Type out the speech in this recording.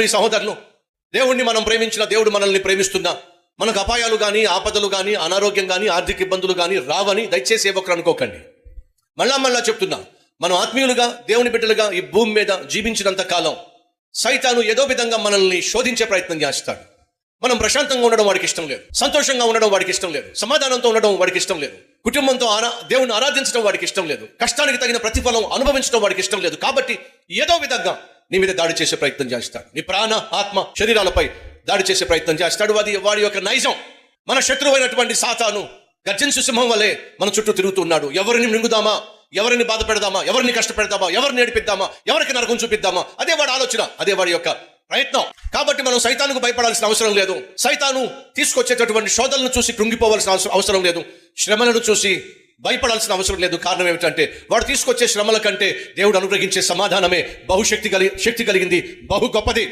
ఈ సహోదరులు దేవుణ్ణి మనం ప్రేమించిన దేవుడు మనల్ని ప్రేమిస్తున్నా. మనకు అపాయాలు కానీ ఆపదలు కానీ అనారోగ్యం కానీ ఆర్థిక ఇబ్బందులు కానీ రావని దయచేసి ఒకరు అనుకోకండి. మళ్ళా మళ్ళా చెప్తున్నా మనం ఆత్మీయులుగా దేవుని బిడ్డలుగా ఈ భూమి మీద జీవించినంత కాలం సైతాను ఏదో విధంగా మనల్ని శోధించే ప్రయత్నం చేస్తాడు. మనం ప్రశాంతంగా ఉండడం వాడికి ఇష్టం లేదు. సంతోషంగా ఉండడం వాడికి ఇష్టం లేదు. సమాధానంతో ఉండడం వాడికి ఇష్టం లేదు. కుటుంబంతో ఆరా దేవుని ఆరాధించడం వాడికి ఇష్టం లేదు. కష్టానికి తగిన ప్రతిఫలం అనుభవించడం వాడికి ఇష్టం లేదు. కాబట్టి ఏదో విధంగా నీ మీద దాడి చేసే ప్రయత్నం చేస్తాడు. నీ ప్రాణ ఆత్మ శరీరాలపై దాడి చేసే ప్రయత్నం చేస్తాడు. అది వాడి యొక్క నైజం. మన శత్రువైనటువంటి సాతాను గర్జన సింహం వలె మన చుట్టూ తిరుగుతున్నాడు ఎవరిని మింగుదామా? ఎవరిని బాధ పెడదామా ఎవరిని కష్టపెడదామా? ఎవరిని ఏడిపిద్దామా? ఎవరికి నరకం చూపిద్దామా? అదే వాడి ఆలోచన. అదే వాడి యొక్క ప్రయత్నం. కాబట్టి మనం సైతానుకు భయపడాల్సిన అవసరం లేదు. సైతాను తీసుకొచ్చేటటువంటి శోధనలను చూసి కృంగిపోవాల్సిన అవసరం- అవసరం లేదు. శ్రమలను చూసి భయపడాల్సిన అవసరం లేదు. కారణం ఏమిటంటే వాడు తీసుకొచ్చే శ్రమల కంటే దేవుడు అనుగ్రహించే సమాధానమే బహుశక్తి కలి శక్తి కలిగింది. బహు గొప్పది.